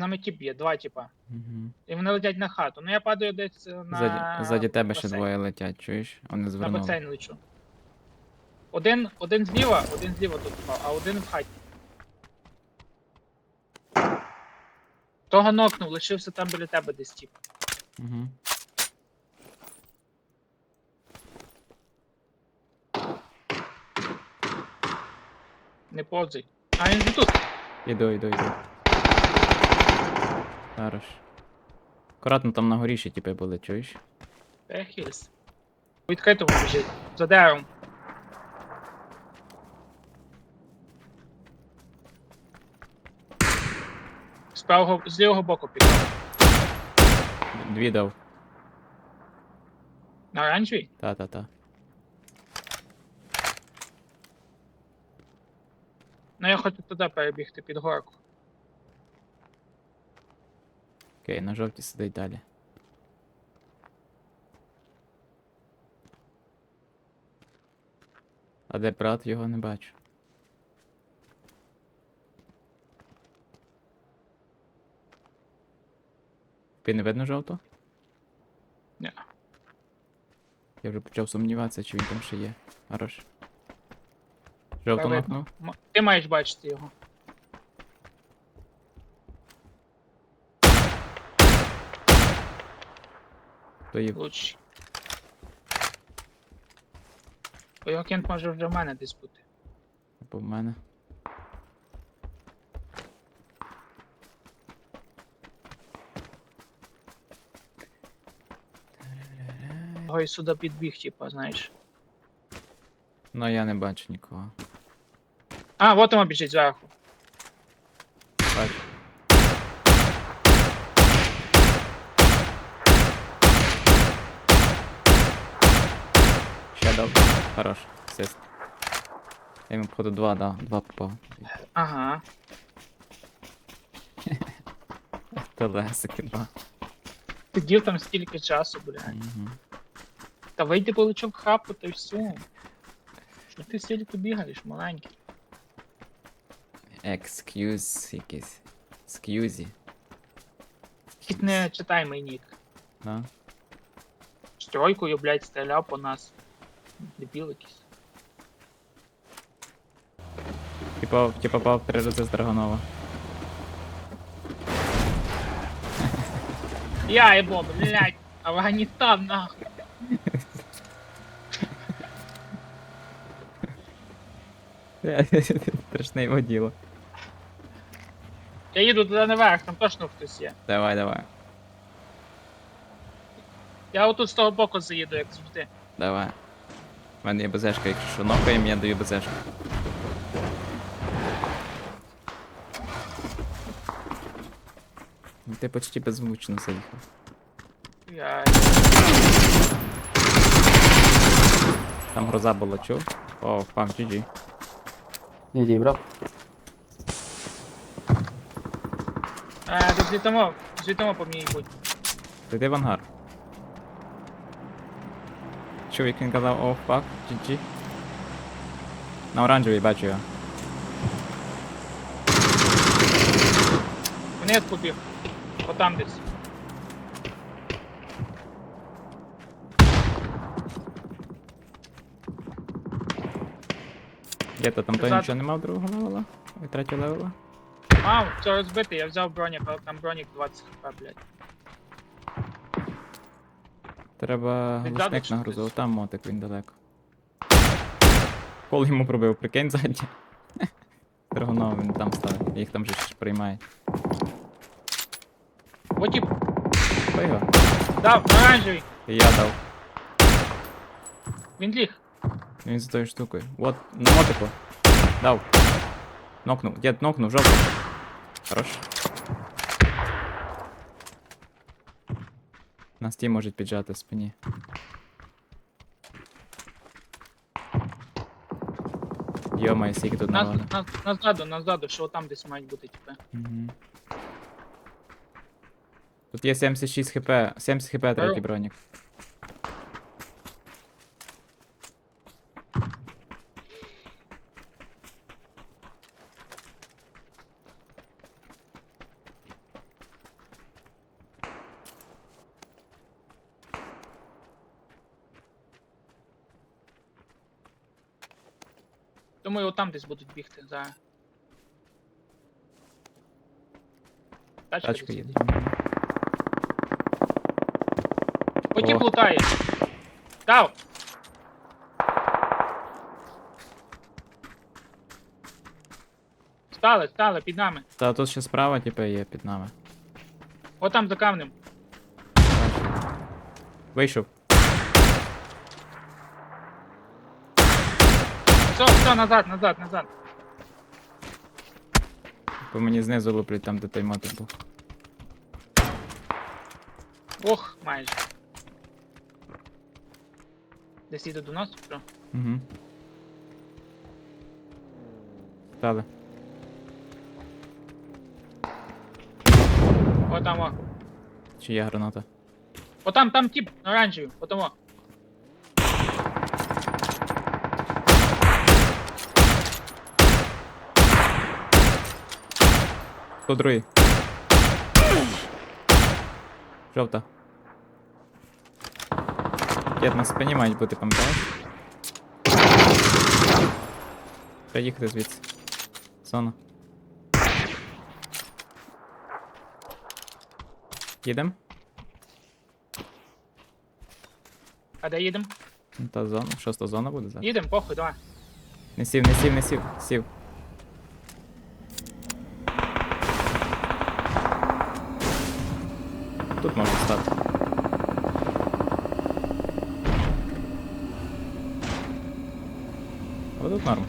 нами тіп є, два тіпа. Угу. І вони летять на хату. Ну я падаю десь е, на. Ззаді, ззаді тебе ще двоє летять, чуєш? Вони На звернули. басейн лечу. Один, один зліва, один зліва тут впав, а один в хаті. Того нокнув, лишився там біля тебе десь тіп. Угу. Не повзай. А він же тут. Іду, іду, іду. Хорош. Акуратно там на горі ще тіпи були, чуєш? Перехились. Відкритому біжить. За деревом. З правого, з лівого боку пішов. Дві дав. На оранжевій? Та-та-та. Ну я хочу туди перебігти під горку. Окей, на жовтій сидить далі. А де брат його не бачу. Ти не видно жовто? Ні. Я вже почав сумніватися, чи він там ще є. Хорош. Жовто нокнув? М- Ти маєш бачити його. Є Лучше. Бо його кент може вже в мене десь бути. по в мене. Його і сюди підбіг, типа, знаєш. Ну я не бачу нікого. А, от воно біжить зверху. Бачу. Ще дав. Хорош. Асист. Я йому походу два, да, два попав. Ага. Телесики два. Сидів там стільки часу, блядь. Угу. Та вийди полечок хапу, та й все. Що ти стільки бігаєш, маленький? Excuse якийсь. Ск'юзі. Хід не читай мій нік. Да? З тройкою, блядь, стріляв по нас. Дебіл якийсь. Типа, типа попав три рази з Драгонова. Я ебо, блядь, Афганістан, нахуй. Страшне його діло. Я їду туди наверх, там точно хтось є. Давай, давай. Я отут з того боку заїду, як завжди. Давай. У мене є безешка, якщо що нокаєм, я даю безешку. Ну, Ти почти беззвучно заїхав. Я... Там гроза була, чув? О, впав GG. Не дібрав. Е, тут звітомо, звітомо по мені будь. Ти йди в ангар. Чув, як він казав, о, фак, GG. На оранжевій бачу його. Вниз побіг. Отам десь. Є то там той Назад. нічого не мав другого левела? І третього левела? Мав, все розбитий, я взяв бронік, але там бронік 20 хп, блядь. Треба Він глушник нагрузив, там мотик він далеко. Кол йому пробив, прикинь ззаді. Драгонов він там ставить, їх там же ж приймає. Потім Хто його? дав, оранжевий. І я дав. Він ліг. Він за тою штукою. От, на мотику. Дав. Нокнув. Дід нокнув, жовтий. Хорош. Нас ті можуть піджати в спині. Йомай, скільки тут на народу. назаду, назаду, що там десь мають бути, тп. Мгм. Тут є 76 хп, 70 хп третій бронік. Думаю, отам десь будуть бігти зараз. Тачка, Тачка десь їде. Потім О. лутає. Дав! Стали, стали, під нами. Та тут ще справа, типу, є під нами. Отам за камнем. Вийшов. Все, все, назад, назад, назад. По мені знизу луплять там, де той був. Ох, майже. Десь їде до нас, що? Угу. Стали. Отам, о. Чи є граната? Отам, там там тип, оранжевий, о. Хто другий? Жовта. Дід на спині мають бути, пам'ятаєш? Треба їхати звідси. Зона. Їдем? А де їдемо? Ну, Та зона. Шоста зона буде зараз. Їдемо, похуй, давай. Не сів, не сів, не сів. Сів. Тут можна стати. Але тут норм.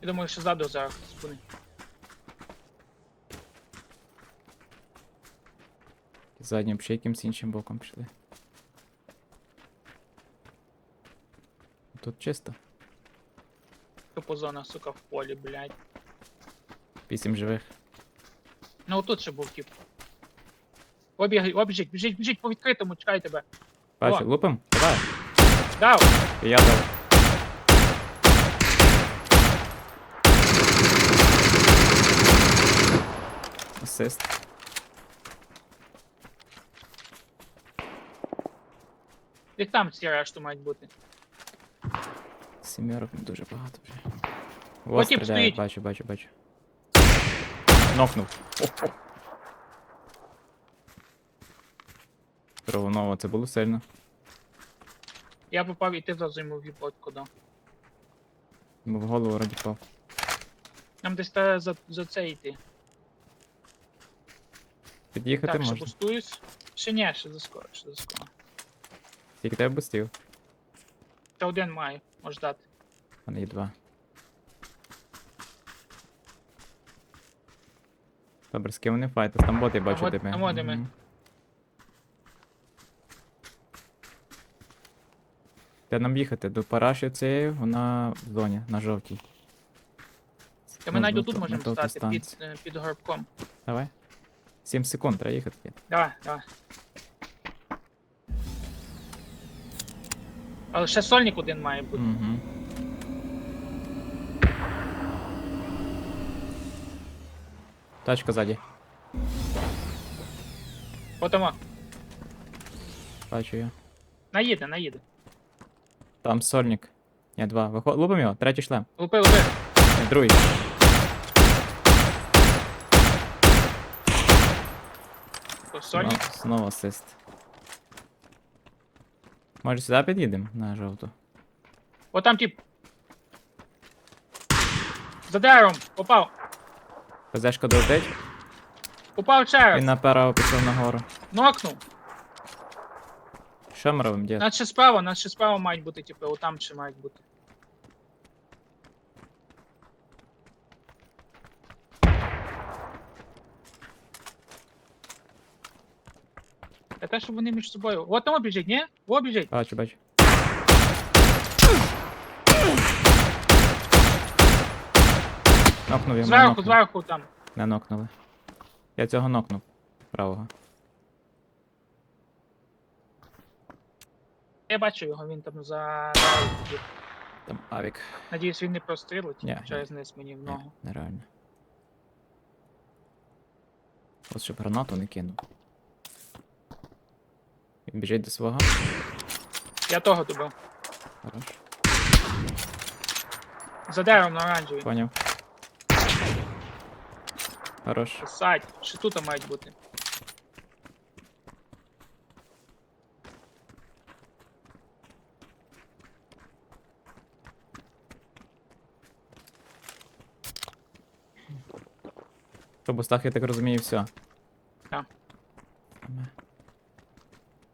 Я думаю, що ззаду зараз спуни. Заднім ще якимсь іншим боком пішли. Тут чисто. Тупо зона, сука, в полі, блядь. Вісім живих. Ну отут ще був тип. Обіг, обіжить, біжить, біжить по відкритому, чекай тебе. Бачу, О. лупим? Давай. Дав! І я дав. Асист. Їх там всі решту мають бути. Сімерок не дуже багато вже. О, стріляє, стоїть. бачу, бачу, бачу. Нокнув. Здорово, це було сильно. Я попав і ти зразу йому в їботку дав. Бо в голову вроді пав. Нам десь треба за, за це йти. Під'їхати Так, ще можна. пустуюсь. Ще ні, ще заскоро, ще заскоро. Тільки тебе бустів. Ще один маю, може дати. У мене є два. Добре, з ким вони файтись? Там боти бачу тебе. там от ми. Де нам їхати? До параші цієї, вона в зоні, на жовтій. Та ми навіть тут можемо стати під, е, під горбком. Давай. 7 секунд, треба їхати. Давай, давай. Але ще сольник один має бути. Угу. Тачка ззаді. Отамо. Бачу я. Наїде, наїде. Там сольник. Ні, два. Виход... Лупимо його, третій шлем. Лупи, лупи. Ні, другий. О, Сольник. Знову, знову асист. Може сюди під'їдемо на жовту? О, там тип. За деревом. Попав. ПЗшка долетить. Попав ще Він направо пішов нагору. Нокнув. Що ми робимо, дід? Нас ще справа, нас ще справа мають бути, типу, отам ще мають бути. Та те, щоб вони між собою. От там біжить, ні? О, біжить. Бачу, бачу. Нокнув йому. Зверху, нокнув. зверху там. Не нокнули. Я цього нокнув. Правого. Я бачу його, він там за. Там авік. Надіюсь, він не прострілить Ні, через низ мені в Ні, ногу. нереально. От щоб гранату не кинув. Він біжить до свого. Я того добив. Хорош. За деревом на оранжевій. Поняв. Хорош. Писать. Ще тут мають бути. Що, Бустах, я так розумію, все. Так. Ми-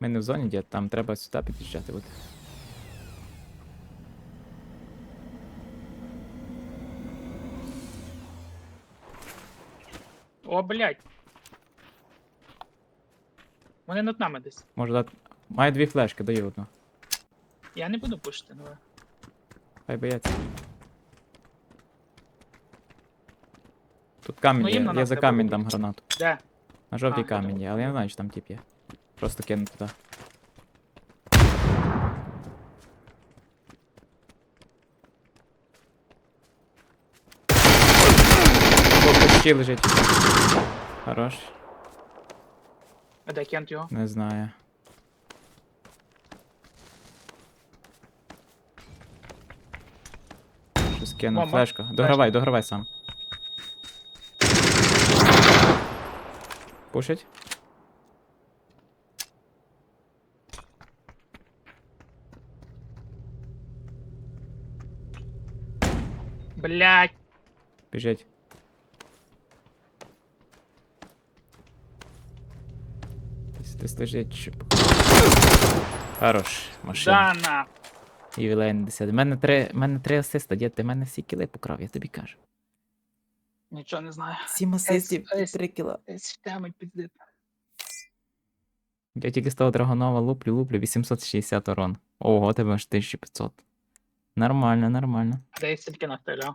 Ми не в зоні, дід, там треба сюди під'їжджати буде. О, блядь. Вони над нами десь. Може дати. Має дві флешки, даю одну. Я не буду пушити, ну. Хай бояться. Тут камінь Ну, їм є, я нас за треба камінь буде. дам гранату. Де? На жовтій А, камінь є, але я не знаю, чи там тип є. Просто кину туди. Почти лежить. Хорош. А де кент його? Не знаю. Щось кинув. Мама, Флешка. Догравай, догравай сам. Пушить? Блядь. Біжить. Десь десь лежить. щоб- Хорош. Машина. Дана. Ювілейний 10. У мене три, мене три асиста, дід, ти мене всі кіли покрав, я тобі кажу. Нічого не знаю. Сім асистів і три кіла. Система піздит. Я тільки з того драгонова луплю, луплю 860 урон. Ого, тебе аж 1500. Нормально, нормально. Де я стільки настріляв.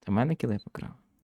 Та мене кіли покрав.